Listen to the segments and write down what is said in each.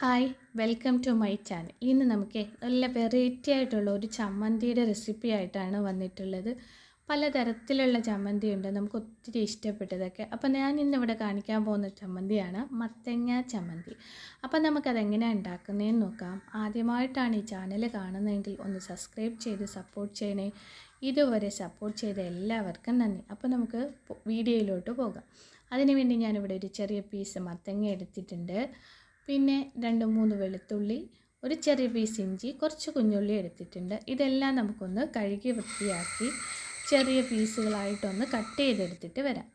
Hi welcome to my channel ഇന്ന് നമുക്ക് നല്ല വെറൈറ്റി ആയിട്ടുള്ള ഒരു ചമ്മന്തിയുടെ റെസിപ്പി ആയിട്ടാണ് വന്നിട്ടുള്ളത്. പലതരത്തിലുള്ള ചമ്മന്തി ഉണ്ട് നമുക്ക് ഒത്തിരി ഇഷ്ടപ്പെട്ടതൊക്കെ. അപ്പോൾ ഞാൻ ഇന്നിവിടെ കാണിക്കാൻ പോകുന്ന ചമ്മന്തിയാണ് മത്തങ്ങ ചമ്മന്തി. അപ്പോൾ നമുക്കതെങ്ങനെയാണ് ഉണ്ടാക്കുന്നതെന്ന് നോക്കാം. ആദ്യമായിട്ടാണ് ഈ ചാനൽ കാണുന്നതെങ്കിൽ ഒന്ന് സബ്സ്ക്രൈബ് ചെയ്ത് സപ്പോർട്ട് ചെയ്യണേ. ഇതുവരെ സപ്പോർട്ട് ചെയ്ത എല്ലാവർക്കും നന്ദി. അപ്പോൾ നമുക്ക് വീഡിയോയിലോട്ട് പോകാം. അതിനുവേണ്ടി ഞാനിവിടെ ഒരു ചെറിയ പീസ് മത്തങ്ങ എടുത്തിട്ടുണ്ട്. പിന്നെ രണ്ട് മൂന്ന് വെളുത്തുള്ളി ഒരു ചെറിയ പീസ് ഇഞ്ചി കുറച്ച് കുഞ്ഞുള്ളി എടുത്തിട്ടുണ്ട്. ഇതെല്ലാം നമുക്കൊന്ന് കഴുകി വൃത്തിയാക്കി ചെറിയ പീസുകളായിട്ടൊന്ന് കട്ട് ചെയ്തെടുത്തിട്ട് വരാം.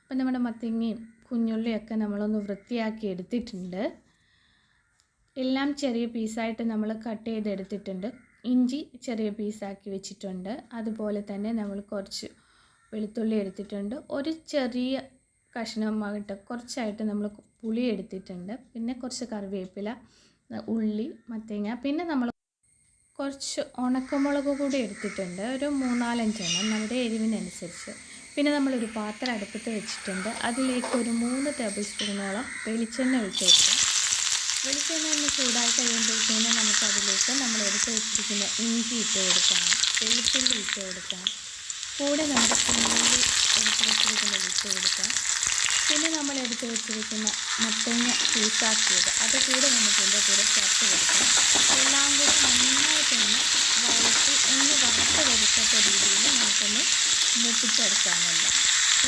അപ്പം നമ്മുടെ മത്തങ്ങയും കുഞ്ഞുള്ളിയൊക്കെ നമ്മളൊന്ന് വൃത്തിയാക്കി എടുത്തിട്ടുണ്ട്. എല്ലാം ചെറിയ പീസായിട്ട് നമ്മൾ കട്ട് ചെയ്തെടുത്തിട്ടുണ്ട്. ഇഞ്ചി ചെറിയ പീസാക്കി വെച്ചിട്ടുണ്ട്. അതുപോലെ തന്നെ നമ്മൾ കുറച്ച് വെളുത്തുള്ളി എടുത്തിട്ടുണ്ട്. ഒരു ചെറിയ കഷ്ണമായിട്ട് കുറച്ചായിട്ട് നമ്മൾ പുളി എടുത്തിട്ടുണ്ട്. പിന്നെ കുറച്ച് കറിവേപ്പില ഉള്ളി മത്തങ്ങ. പിന്നെ നമ്മൾ കുറച്ച് ഉണക്കമുളക് കൂടി എടുത്തിട്ടുണ്ട്. ഒരു മൂന്നാലഞ്ചെണ്ണം നമ്മുടെ എരിവിനനുസരിച്ച്. പിന്നെ നമ്മളൊരു പാത്രം അടുപ്പത്ത് വെച്ചിട്ടുണ്ട്. അതിലേക്ക് ഒരു മൂന്ന് ടേബിൾ സ്പൂണോളം വെളിച്ചെണ്ണ ഒഴിച്ച് വെക്കാം. വെളിച്ചെണ്ണ ഒന്ന് ചൂടായി കഴിയുമ്പോഴത്തേന് നമുക്ക് അതിലേക്ക് നമ്മൾ എടുത്ത് വെച്ചിരിക്കുന്ന ഇഞ്ചി ഇട്ട് കൊടുക്കാം. വെളുത്തുള്ളി ഇട്ട് കൊടുക്കാം. കൂടെ നമ്മുടെ കുഞ്ഞുള്ളി എടുത്ത് വെച്ചിരിക്കുന്നത് ഇട്ട് കൊടുക്കാം. പിന്നെ നമ്മൾ എടുത്ത് വെച്ചിരിക്കുന്ന മത്തങ്ങ പീസാക്കിയത് അത് കൂടെ നമുക്ക് എന്റെ കൂടെ ചേർത്ത് കൊടുക്കാം. എല്ലാം കൂടി നന്നായിട്ടൊന്ന് വഴറ്റി ഒന്ന് വറുത്ത് കൊടുക്കത്ത രീതിയിൽ നമുക്കൊന്ന് മൂപ്പിച്ചെടുക്കാമല്ലോ.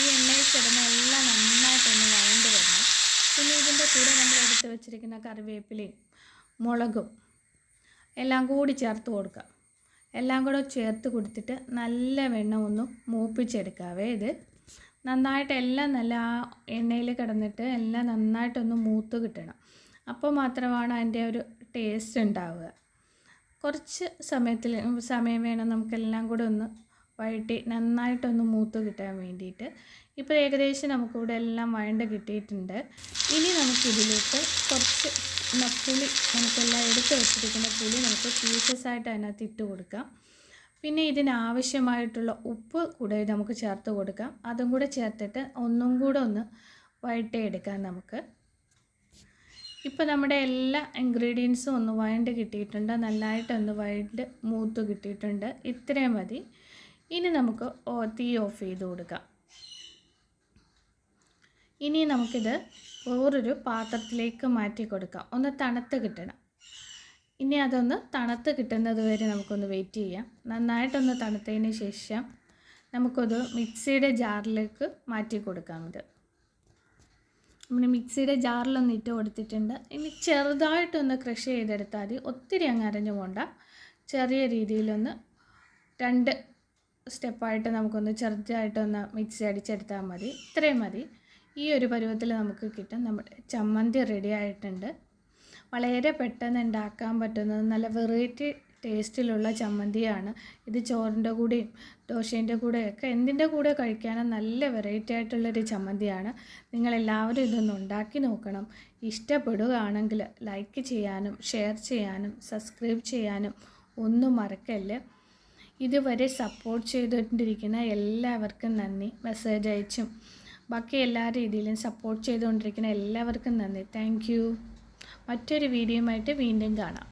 ഈ എണ്ണയിൽ കിടന്ന് എല്ലാം നന്നായിട്ടൊന്ന് വഴണ്ട് വരണം. പിന്നെ ഇതിന്റെ കൂടെ നമ്മൾ എടുത്ത് വെച്ചിരിക്കുന്ന കറിവേപ്പിലയും മുളകും എല്ലാം കൂടി ചേർത്ത് കൊടുക്കാം. എല്ലാം കൂടെ ചേർത്ത് കൊടുത്തിട്ട് നല്ല വെണ്ണ ഒന്ന് മൂപ്പിച്ചെടുക്കാവേ ഇത്. നന്നായിട്ട് എല്ലാം നല്ല ആ എണ്ണയിൽ കിടന്നിട്ട് എല്ലാം നന്നായിട്ടൊന്ന് മൂത്ത് കിട്ടണം. അപ്പോൾ മാത്രമാണ് അതിന്റെ ഒരു ടേസ്റ്റ് ഉണ്ടാവുക. കുറച്ച് സമയത്തിൽ സമയം വേണം നമുക്കെല്ലാം കൂടെ ഒന്ന് വഴറ്റി നന്നായിട്ടൊന്ന് മൂത്ത് കിട്ടാൻ വേണ്ടിയിട്ട്. ഇപ്പോൾ ഏകദേശം നമുക്കിവിടെ എല്ലാം വഴണ്ട് കിട്ടിയിട്ടുണ്ട്. ഇനി നമുക്കിതിലേക്ക് കുറച്ച് പുളി നമുക്കെല്ലാം എടുത്ത് വെച്ചിരിക്കുന്ന പുളി നമുക്ക് പീസസ് ആയിട്ട് അതിനകത്ത് ഇട്ട് കൊടുക്കാം. പിന്നെ ഇതിനാവശ്യമായിട്ടുള്ള ഉപ്പ് കൂടെ നമുക്ക് ചേർത്ത് കൊടുക്കാം. അതും കൂടെ ചേർത്തിട്ട് ഒന്നും കൂടെ ഒന്ന് വഴറ്റിയെടുക്കാം നമുക്ക്. ഇപ്പോൾ നമ്മുടെ എല്ലാ ഇൻഗ്രീഡിയൻസും ഒന്ന് വഴണ്ട് കിട്ടിയിട്ടുണ്ട്. നല്ലതായിട്ടൊന്ന് വഴണ്ട് മൂത്ത് കിട്ടിയിട്ടുണ്ട്. ഇത്രയും മതി. ഇനി നമുക്ക് തീ ഓഫ് ചെയ്ത് കൊടുക്കാം. ഇനി നമുക്കിത് വേറൊരു പാത്രത്തിലേക്ക് മാറ്റി കൊടുക്കാം. ഒന്ന് തണുത്ത് കിട്ടണം. ഇനി അതൊന്ന് തണുത്ത് കിട്ടുന്നത് വരെ നമുക്കൊന്ന് വെയിറ്റ് ചെയ്യാം. നന്നായിട്ടൊന്ന് തണുത്തതിന് ശേഷം നമുക്കത് മിക്സിയുടെ ജാറിലേക്ക് മാറ്റി കൊടുക്കാം ഇത്. നമ്മൾ മിക്സിയുടെ ജാറിലൊന്ന് ഇട്ട് കൊടുത്തിട്ടുണ്ട്. ഇനി ചെറുതായിട്ടൊന്ന് ക്രഷ് ചെയ്തെടുത്താൽ മതി. ഒത്തിരി അങ്ങ് അരഞ്ഞു പോണ്ട. ചെറിയ രീതിയിലൊന്ന് രണ്ട് സ്റ്റെപ്പായിട്ട് നമുക്കൊന്ന് ചെറുതായിട്ടൊന്ന് മിക്സി അടിച്ചെടുത്താൽ മതി. ഇത്രയും മതി. ഈ ഒരു പരുവത്തിൽ നമുക്ക് കിട്ടും. നമ്മുടെ ചമ്മന്തി റെഡി ആയിട്ടുണ്ട്. വളരെ പെട്ടെന്ന് ഉണ്ടാക്കാൻ പറ്റുന്നത് നല്ല വെറൈറ്റി ടേസ്റ്റിലുള്ള ചമ്മന്തിയാണ്. ഇത് ചോറിന്റെ കൂടെയും ദോശേന്റെ കൂടെയൊക്കെ എന്തിന്റെ കൂടെ കഴിക്കാനും നല്ല വെറൈറ്റി ആയിട്ടുള്ളൊരു ചമ്മന്തിയാണ്. നിങ്ങളെല്ലാവരും ഇതൊന്ന് ഉണ്ടാക്കി നോക്കണം. ഇഷ്ടപ്പെടുകയാണെങ്കിൽ ലൈക്ക് ചെയ്യാനും ഷെയർ ചെയ്യാനും സബ്സ്ക്രൈബ് ചെയ്യാനും ഒന്നും മറക്കല്ല്? ഇതുവരെ സപ്പോർട്ട് ചെയ്തുകൊണ്ടിരിക്കുന്ന എല്ലാവർക്കും നന്ദി. മെസ്സേജ് അയച്ചും. ബാക്കി എല്ലാ രീതിയിലും സപ്പോർട്ട് ചെയ്തുകൊണ്ടിരിക്കുന്ന എല്ലാവർക്കും നന്ദി. താങ്ക് മറ്റൊരു വീഡിയോയുമായിട്ട് വീണ്ടും കാണാം.